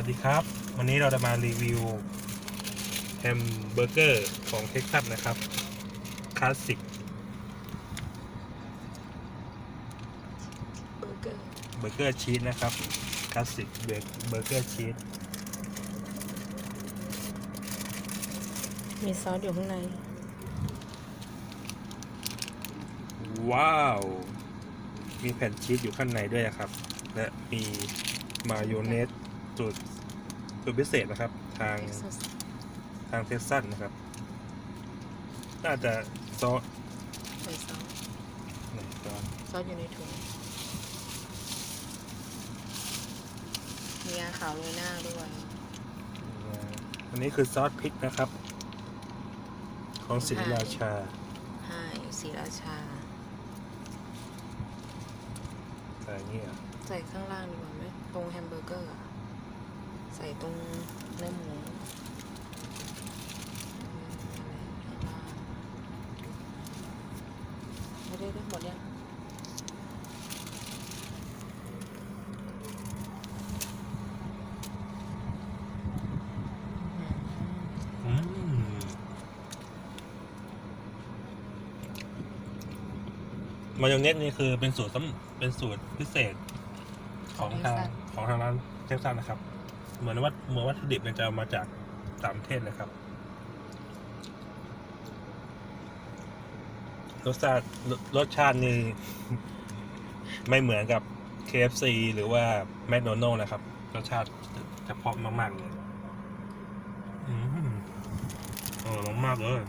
วัสดีครับ วันนี้เราจะมารีวิวแฮมเบอร์เกอร์ของเท็กซัสนะครับคลาสสิกเบอร์เกอร์เบอร์เกอร์ชีสนะครับคลาสสิกเบอร์เกอร์ชีสมีซอสอยู่ข้างใน ว้าว มีแผ่นชีสอยู่ข้างในด้วยนะครับ และมีมายองเนส สูตรสูตรพิเศษนะครับ ทาง Texas ทางเท็กซัสนะครับ น่าจะซอสใส่ซอสไหนซอสซอสอยู่ในถุงมียาขาวโรยหน้าด้วยอันนี้คือซอสพริกนะครับ ของศรีราชาให้สีราชาใส่อย่างนี้เหรอใส่ข้างล่างดีกว่าไหมตรงแฮมเบอร์เกอร์อะ ใส่ตรงเนื้อหมูไม่ได้ได้หมดยังอืมมายองเนสนี่คือเป็นสูตรสำเป็นสูตรพิเศษของทางของทางร้านเท็กซัสนะครับ เหมือนว่าเหมือนวัตถุดิบจะมาจากต่างประเทศเลยครับรสชาติรสชาตินี่ไม่เหมือนกับ KFC หรือว่า McDonald's นะครับ รสชาติเฉพาะมาก ๆ เลยอืมอร่อยมากเลย